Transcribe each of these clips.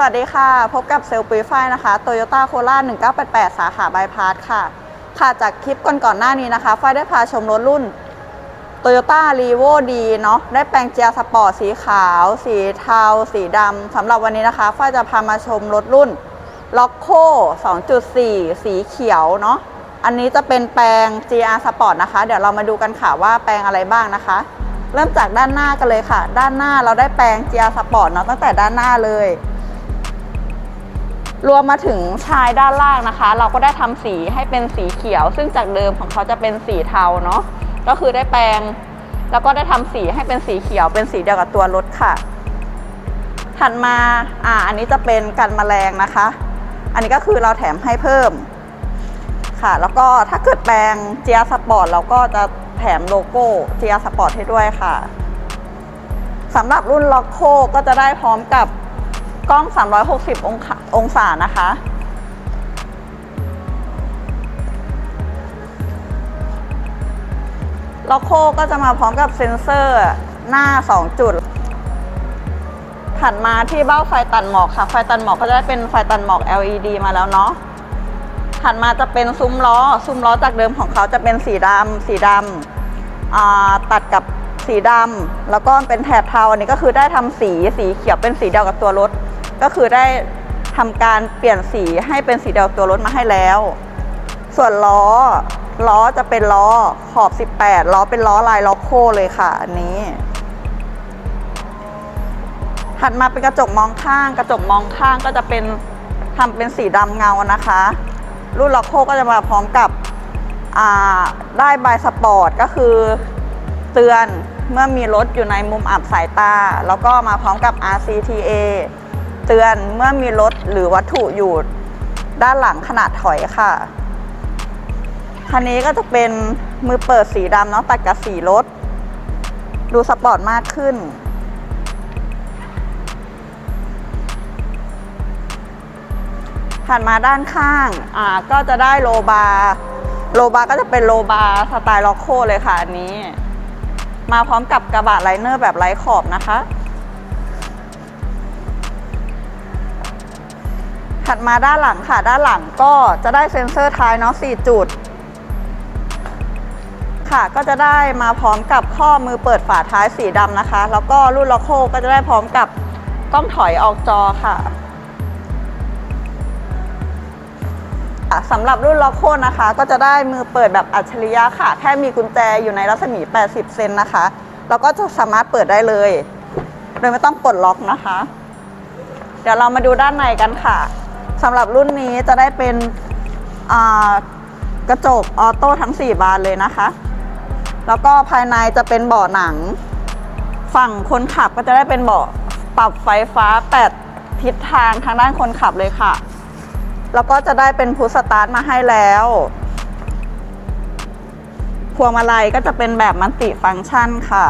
สวัสดีค่ะ พบกับเซลล์ปุยฝ้ายนะคะโตโยต้าโคราช1988 สาขาบายพาสค่ะ ค่ะจากคลิปก่อนๆหน้านี้นะคะฝ้ายได้พาชมรถรุ่น Toyota r e v o D เนาะได้แปลงเจียสปอร์ตสีขาว สีเทา สีดำสำหรับวันนี้นะคะฝ้ายจะพามาชมรถรุ่น l o c o 2.4 สีเขียวเนาะอันนี้จะเป็นแปลง GR Sport นะคะ เดี๋ยวเรามาดูกันค่ะว่าแปลงอะไรบ้างนะคะ เริ่มจากด้านหน้ากันเลยค่ะ ด้านหน้าเราได้แปลง GR Sport เนาะตั้งแต่ด้านหน้าเลย รวมมาถึงชายด้านล่างนะคะ เราก็ได้ทำสีให้เป็นสีเขียว ซึ่งจากเดิมของเขาจะเป็นสีเทาเนาะก็คือได้แปลง แล้วก็ได้ทำสีให้เป็นสีเขียว เป็นสีเดียวกับตัวรถค่ะ ถัดมาอ่าอันนี้จะเป็นกันแมลงนะคะ อันนี้ก็คือเราแถมให้เพิ่มค่ะ แล้วก็ถ้าเกิดแปลงเจียสปอร์ตเราก็จะแถมโลโก้เจียสปอร์ตให้ด้วยค่ะสำหรับรุ่นล็อกโคก็จะได้พร้อมกับ กล้อง 360 องศาองศานะคะ ล็อกโคก็จะมาพร้อมกับเซ็นเซอร์หน้า 2 จุด ถัดมาที่เบ้าไฟตัดหมอกค่ะ ไฟตัดหมอกก็จะได้เป็นไฟตัดหมอก LED มาแล้วเนาะ ถัดมาจะเป็นซุ้มล้อ ซุ้มล้อจากเดิมของเขาจะเป็นสีดำสีดำตัดกับสีดำแล้วก็เป็นแถบเทาอันนี้ก็คือได้ทำสีสีเขียวเป็นสีเดียวกับตัวรถ ก็คือได้ทำการเปลี่ยนสีให้เป็นสีเดียวตัวรถมาให้แล้ว ส่วนล้อล้อจะเป็นล้อขอบ 18 ล้อเป็นล้อลายล็อกโคเลยค่ะ อันนี้ ถัดมาเป็นกระจกมองข้าง กระจกมองข้างก็จะเป็นทำเป็นสีดำเงานะคะ รุ่นล็อกโคก็จะมาพร้อมกับได้ใบสปอร์ตก็คือเตือนเมื่อมีรถอยู่ในมุมอับสายตา แล้วก็มาพร้อมกับ RCTA เตือนเมื่อมีรถหรือวัตถุอยู่ด้านหลังขนาดถอยค่ะ คันนี้ก็จะเป็นมือเปิดสีดำเนาะตัดกับสีรถ ดูสปอร์ตมากขึ้นถัดมาด้านข้างอ่าก็จะได้โลบาร์โลบาร์ก็จะเป็นโลบาร์สไตล์ล็อกโคเลยค่ะอันนี้ มาพร้อมกับกระบะไลเนอร์แบบไร้ขอบนะคะ ถัดมาด้านหลังค่ะ ด้านหลังก็จะได้เซ็นเซอร์ท้ายเนาะ4จุด ค่ะ ก็จะได้มาพร้อมกับข้อมือเปิดฝาท้ายสีดำนะคะ แล้วก็รุ่นล็อกโคก็จะได้พร้อมกับกล้องถอยออกจอค่ะสำหรับรุ่นล็อกโคนะคะ ก็จะได้มือเปิดแบบอัจฉริยะค่ะ แค่มีกุญแจอยู่ในรัศมี 80 เซนนะคะ แล้วก็จะสามารถเปิดได้เลย โดยไม่ต้องปลดล็อกนะคะ เดี๋ยวเรามาดูด้านในกันค่ะ สำหรับรุ่นนี้จะได้เป็นกระจกออโต้ทั้ง 4 บานเลยนะคะ แล้วก็ภายในจะเป็นเบาะหนัง ฝั่งคนขับก็จะได้เป็นเบาะปรับไฟฟ้า 8 ทิศทางทางด้านคนขับเลยค่ะ แล้วก็จะได้เป็นพุชสตาร์ทมาให้แล้วพวงมาลัยก็จะเป็นแบบมันติฟังก์ชันค่ะ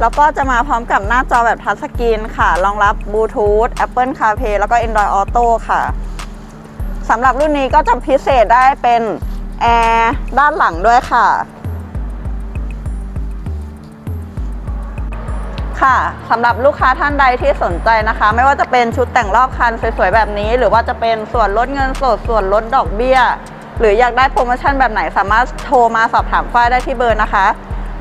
แล้วก็จะมาพร้อมกับหน้าจอแบบทัชสกรีนค่ะ รองรับบลูทูธ Apple CarPlay แล้วก็ Android Auto ค่ะสำหรับรุ่นนี้ก็จะพิเศษได้เป็นแอร์ด้านหลังด้วยค่ะ ค่ะสำหรับลูกค้าท่านใดที่สนใจนะคะ ไม่ว่าจะเป็นชุดแต่งรอบคันสวยๆแบบนี้ หรือว่าจะเป็นส่วนลดเงินสดส่วนลดดอกเบี้ย หรืออยากได้โปรโมชั่นแบบไหนสามารถโทรมาสอบถามฝ้ายได้ที่เบอร์นะคะ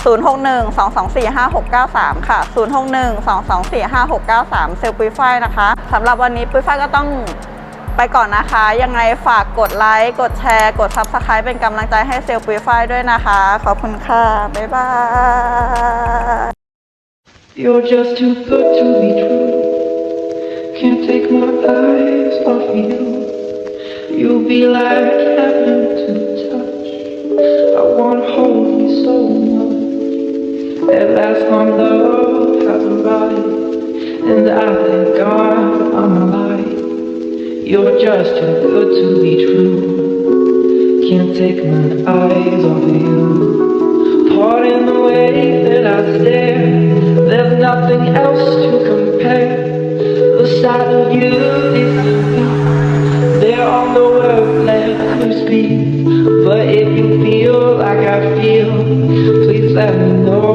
0612245693 ค่ะ 0612245693 เซลปุยฝ้ายนะคะสำหรับวันนี้ปุยฝ้ายก็ต้องไปก่อนนะคะ ยังไงฝากกดไลค์ กดแชร์ กด Subscribe เป็นกำลังใจให้เซลปุยฝ้ายด้วยนะคะ ขอบคุณค่ะ บ๊ายบาย You're just too good to be true. Can't take my eyes off you. You'll be like heaven to touch. I wanna hold you so much. At last, my love has arrived, and I thank God I'm alive. You're just too good to be true. Can't take my eyes off of you. Pardon the way that I stare. There's nothing else to compare. The sight of you is. There are no words left to speak. But if you feel like I feel, please let me know.